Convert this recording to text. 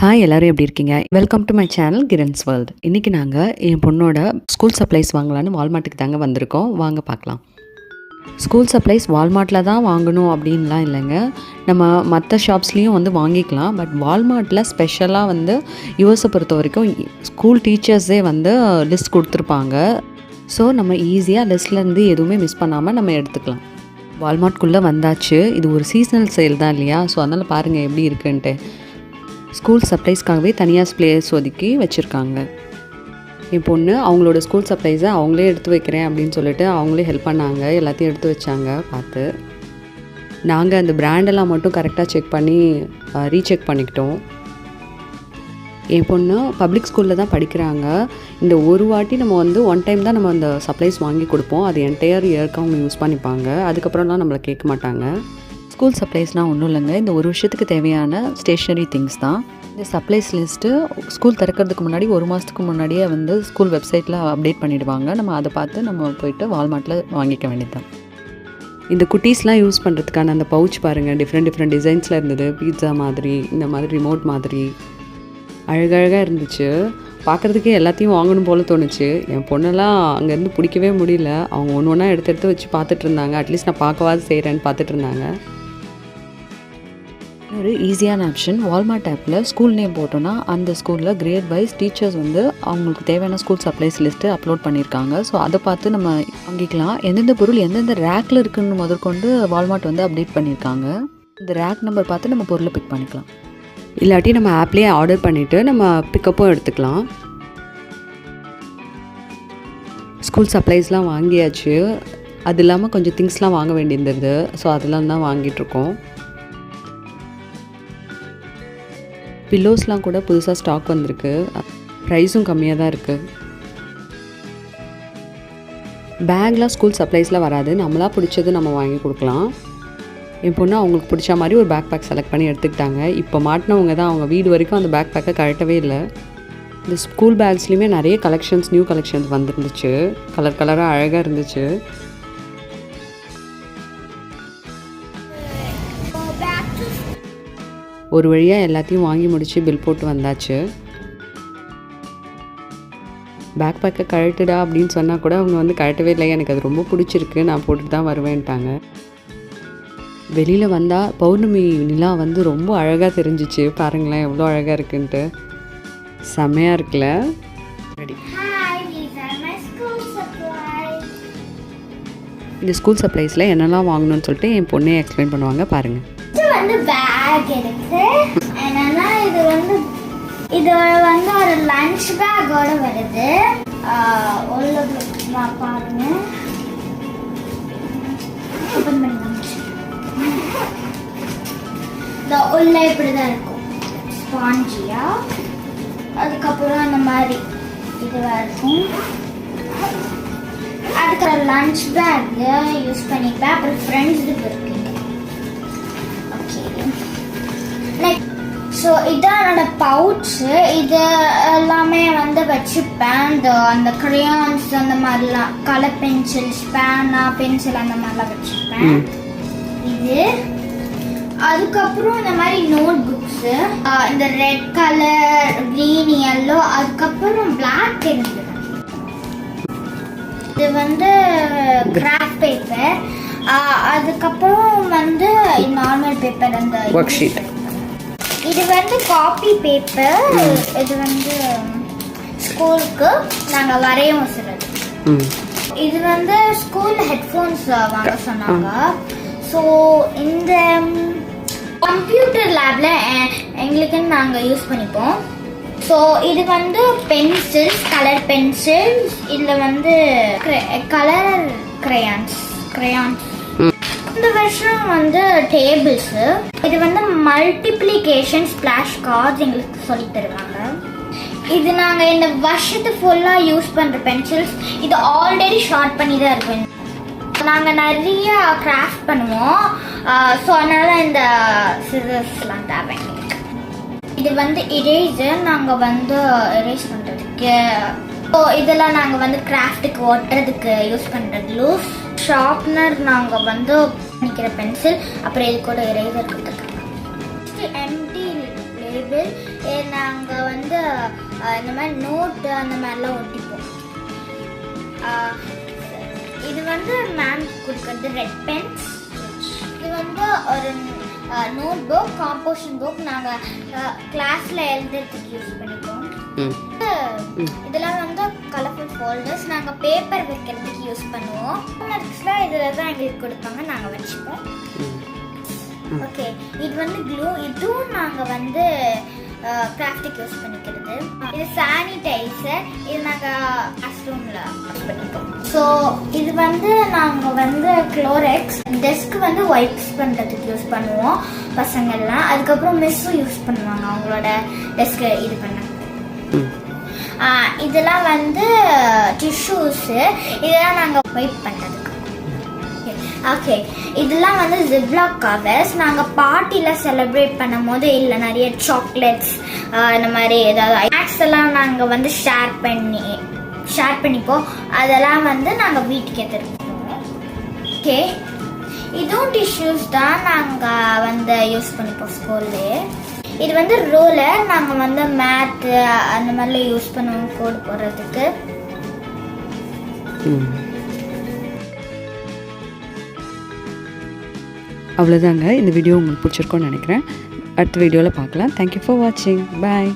Hi எல்லோரும் எப்படி இருக்கீங்க? Welcome to my channel Kiran's world இன்றைக்கி நாங்கள் என் பொண்ணோட ஸ்கூல் சப்ளைஸ் வாங்கலான்னு வால்மார்ட்டுக்கு தாங்க வந்திருக்கோம். வாங்க பார்க்கலாம். ஸ்கூல் சப்ளைஸ் வால்மார்ட்டில் தான் வாங்கணும் அப்படின்லாம் இல்லைங்க. நம்ம மற்ற ஷாப்ஸ்லேயும் வந்து வாங்கிக்கலாம். பட் வால்மார்ட்டில் ஸ்பெஷலாக வந்து யூஎஸை பொறுத்த வரைக்கும் ஸ்கூல் டீச்சர்ஸே வந்து லிஸ்ட் கொடுத்துருப்பாங்க. ஸோ நம்ம ஈஸியாக லிஸ்ட்லேருந்து எதுவுமே மிஸ் பண்ணாமல் நம்ம எடுத்துக்கலாம். வால்மார்ட்குள்ளே வந்தாச்சு. இது ஒரு சீசனல் சேல் தான் இல்லையா? ஸோ அதனால் பாருங்கள் எப்படி இருக்குன்ட்டு. ஸ்கூல் சப்ளைஸ்க்காகவே தனியாக ஸ்ப்ளேஸ் ஒதுக்கி வச்சுருக்காங்க. என் பொண்ணு அவங்களோட ஸ்கூல் சப்ளைஸை அவங்களே எடுத்து வைக்கிறேன் அப்படின்னு சொல்லிட்டு அவங்களே ஹெல்ப் பண்ணாங்க. எல்லாத்தையும் எடுத்து வச்சாங்க பார்த்து. நாங்கள் அந்த பிராண்டெல்லாம் மட்டும் கரெக்டாக செக் பண்ணி ரீசெக் பண்ணிக்கிட்டோம். என் பொண்ணு பப்ளிக் ஸ்கூலில் தான் படிக்கிறாங்க. இந்த ஒரு வாட்டி நம்ம வந்து ஒன் டைம் தான் நம்ம அந்த சப்ளைஸ் வாங்கி கொடுப்போம். அது என்டையர் இயர்க்கு அவங்க யூஸ் பண்ணிப்பாங்க. அதுக்கப்புறம்லாம் நம்மளை கேட்க மாட்டாங்க. ஸ்கூல் சப்ளைஸ்னால் ஒன்றும் இல்லைங்க. இந்த ஒரு வருஷத்துக்கு தேவையான ஸ்டேஷ்னரி திங்ஸ் தான். இந்த சப்ளைஸ் லிஸ்ட்டு ஸ்கூல் திறக்கிறதுக்கு முன்னாடி ஒரு மாதத்துக்கு முன்னாடியே வந்து ஸ்கூல் வெப்சைட்டில் அப்டேட் பண்ணிடுவாங்க. நம்ம அதை பார்த்து நம்ம போயிட்டு வால்மார்ட்டில் வாங்கிக்க வேண்டியதுதான். இந்த குட்டீஸ்லாம் யூஸ் பண்ணுறதுக்கான அந்த பவுச் பாருங்கள் டிஃப்ரெண்ட் டிஃப்ரெண்ட் டிசைன்ஸில் இருந்தது. பீட்சா மாதிரி இந்த மாதிரி ரிமோட் மாதிரி. அழகழகாக இருந்துச்சு. பார்க்குறதுக்கே எல்லாத்தையும் வாங்கணும் போல் தோணுச்சு. என் பொண்ணெல்லாம் அங்கேருந்து பிடிக்கவே முடியல. அவங்க ஒன்று ஒன்றா எடுத்து எடுத்து வச்சு பார்த்துட்டு இருந்தாங்க. அட்லீஸ்ட் நான் பார்க்கவாது செய்கிறேன்னு பார்த்துட்டு இருந்தாங்க. ஒரு ஈஸியான ஆப்ஷன் வால்மார்ட் ஆப்பில் ஸ்கூல் நேம் போட்டோன்னா அந்த ஸ்கூலில் கிரேட் வைஸ் டீச்சர்ஸ் வந்து அவங்களுக்கு தேவையான ஸ்கூல் சப்ளைஸ் லிஸ்ட்டு அப்லோட் பண்ணியிருக்காங்க ஸோ அதை பார்த்து நம்ம வாங்கிக்கலாம். எந்தெந்த பொருள் எந்தெந்த ரேக்கில் இருக்குன்னு முதற்கொண்டு வால்மார்ட் வந்து அப்டேட் பண்ணியிருக்காங்க இந்த ரேக் நம்பர் பார்த்து நம்ம பொருளை பிக் பண்ணிக்கலாம். இல்லாட்டி நம்ம ஆப்லேயே ஆர்டர் பண்ணிவிட்டு நம்ம பிக்கப்பும் எடுத்துக்கலாம். ஸ்கூல் சப்ளைஸ்லாம் வாங்கியாச்சு. அது இல்லாமல் கொஞ்சம் திங்ஸ்லாம் வாங்க வேண்டியிருந்தது. ஸோ அதெல்லாம் தான் வாங்கிட்டுருக்கோம் பில்லோஸ்லாம் கூட புதுசாக ஸ்டாக் வந்திருக்கு. ப்ரைஸும் கம்மியாக தான் இருக்குது பேக்லாம் ஸ்கூல் சப்ளைஸில் வராது. நம்மளாக பிடிச்சது நம்ம வாங்கி கொடுக்கலாம். என் பொண்ணு அவங்களுக்கு பிடிச்ச மாதிரி ஒரு பேக் பேக் செலக்ட் பண்ணி எடுத்துக்கிட்டாங்க. இப்போ மாட்டினவங்க தான். அவங்க வீடு வரைக்கும் அந்த பேக் பேக்கை கழட்டவே இல்லை. இந்த ஸ்கூல் பேக்ஸ்லேயுமே நிறைய கலெக்ஷன்ஸ் நியூ கலெக்ஷன்ஸ் வந்துருந்துச்சு. கலர் கலராக அழகாக இருந்துச்சு. ஒரு வழியாக எல்லாத்தையும் வாங்கி முடித்து பில் போட்டு வந்தாச்சு. பேக் பேக்கை கழட்டுடா அப்படின்னு சொன்னால் கூட அவங்க வந்து கழட்டவே இல்லை. எனக்கு அது ரொம்ப பிடிச்சிருக்கு. நான் போட்டுட்டு தான் வருவேன்ட்டாங்க. வெளியில் வந்தால் பௌர்ணமி நிலா வந்து ரொம்ப அழகாக தெரிஞ்சிச்சு. பாருங்களேன் எவ்வளோ அழகாக இருக்குன்ட்டு. செம்மையாக இருக்குல்ல? Ready Hi, these are my school supplies. இந்த ஸ்கூல் சப்ளைஸில் என்னெல்லாம் வாங்கணும்னு சொல்லிட்டு என் பொண்ணே எக்ஸ்பிளைன் பண்ணுவாங்க. பாருங்கள் பேக் இருக்கு என்னன்னா இது வந்து இது வந்து ஒரு லஞ்ச் பேக்கோட வருது. உள்ள பாருங்க. ஓப்பன் பண்ணி இந்த உள்ள இப்படிதான் இருக்கும். ஸ்பாஞ்சியா? அதுக்கப்புறம் அந்த மாதிரி இதுவா இருக்கும். அதுக்கு லஞ்ச் பேக் யூஸ் பண்ணிப்பேன். அப்புறம் ஃப்ரெண்ட்ஸ் இருக்கு. ஸோ இதான் என்னோட பவுச்சு இது எல்லாமே வந்து வச்சுப்பேன் இந்த அந்த crayons அந்த மாதிரிலாம் கலர் பென்சில்ஸ் பேனா பென்சில் அந்த மாதிரிலாம் வச்சுப்பேன் இது. அதுக்கப்புறம் இந்த மாதிரி நோட் புக்ஸு இந்த ரெட் கலர் க்ரீன் yellow. அதுக்கப்புறம் பிளாக் இருந்தது இது வந்து கிராஃப்ட் பேப்பர் அதுக்கப்புறம் வந்து நார்மல் பேப்பர் அந்த Worksheet. இது வந்து காப்பி பேப்பர் இது வந்து ஸ்கூலுக்கு நாங்கள் வரைய வசுறது ம். இது வந்து ஸ்கூல் ஹெட்ஃபோன்ஸ் வாங்க சொன்னாங்க. ஸோ இந்த கம்ப்யூட்டர் லேப்ல எங்களுக்குன்னு நாங்கள் யூஸ் பண்ணிப்போம். ஸோ இது வந்து பென்சில்ஸ் கலர் பென்சில்ஸ் இதில் வந்து கலர் crayons crayons. இந்த வருஷம் வந்து டேபிள்ஸு இது வந்து மல்டிப்ளிகேஷன் ஸ்பிளாஷ் கார்ட்ஸ் எங்களுக்கு சொல்லி தருவாங்க. இது நாங்கள் இந்த வருஷத்து ஃபுல்லாக யூஸ் பண்ணுற பென்சில்ஸ் இது ஆல்ரெடி ஷார்ட் பண்ணி தான் இருக்கும். நாங்கள் நிறைய கிராஃப்ட் பண்ணுவோம். ஸோ அதனால இந்த சிசர்ஸ்லாம் தேவை இது வந்து இரேசர் நாங்கள் வந்து எரேஸ் பண்ணுறதுக்கு ஸோ இதெல்லாம் நாங்கள் வந்து கிராஃப்ட்டுக்கு ஒட்டுறதுக்கு யூஸ் பண்ணுற க்ளூஸ் ஷார்ப்னர் நாங்கள் வந்து நிற்கிற பென்சில் அப்புறம் இது கூட எரேசர் கொடுத்துருக்காங்க எம்டி லேபிள் நாங்கள் வந்து இந்த மாதிரி நோட்டு அந்த மாதிரிலாம் ஒட்டிப்போம். இது வந்து மேம் கொடுக்கறது ரெட் பென்ஸ் இது வந்து ஒரு நோட் புக் காம்போஷன் புக் நாங்கள் கிளாஸில் எழுதுறதுக்கு யூஸ் பண்ணிப்போம். இதெல்லாம் வந்து கலர்ஃபுல் ஃபோல்டர்ஸ் நாங்கள் பேப்பர் வைக்கிறதுக்கு யூஸ் பண்ணுவோம். நோட்ஸ்லாம் இதில் தான் எங்களுக்கு கொடுப்பாங்க. நாங்கள் வச்சுப்போம். ஓகே இது வந்து க்ளூ இதுவும் நாங்கள் வந்து கிராஃப்டுக்கு யூஸ் பண்ணிக்கிறது. இது சானிடைசர் இது நாங்கள் அஸ்ரூமில் யூஸ் பண்ணிப்போம். ஸோ இது வந்து நாங்கள் வந்து குளோரெக்ஸ் டெஸ்க் வந்து ஒயிப்ஸ் பண்ணுறதுக்கு யூஸ் பண்ணுவோம். பசங்கள்லாம். அதுக்கப்புறம் மிஸ்ஸும் யூஸ் பண்ணுவாங்க. அவங்களோட டெஸ்க்கு இது பண்ண. இதெல்லாம் வந்து டிஷ்யூஸு இதெல்லாம் நாங்கள் வெயிட் பண்ணுறதுக்கு ஓகே இதெல்லாம் வந்து ஜிப்லாக் கவர்ஸ் நாங்கள் பார்ட்டியில் செலிப்ரேட் பண்ணும் போது இல்லை நிறைய சாக்லேட்ஸ் இந்த மாதிரி ஏதாவது ஸ்நாக்ஸ் எல்லாம் நாங்கள் வந்து ஷேர் பண்ணி ஷேர் பண்ணிப்போம். அதெல்லாம் வந்து நாங்கள் வீட்டுக்கு எடுத்துருப்போம் ஓகே இதுவும் டிஷ்யூஸ் தான் நாங்கள் வந்து யூஸ் பண்ணிப்போம் ஸ்கூல்லே இது வந்து ரோலர் நாங்கள் வந்து மேத்து அந்த மாதிரிலாம் யூஸ் பண்ணுவோம் கோடு போடுறதுக்கு. அவ்வளோதாங்க இந்த வீடியோ உங்களுக்கு பிடிச்சிருக்கோன்னு நினைக்கிறேன். அடுத்த வீடியோவில் பார்க்கலாம். தேங்க்யூ ஃபார் வாட்சிங் பாய்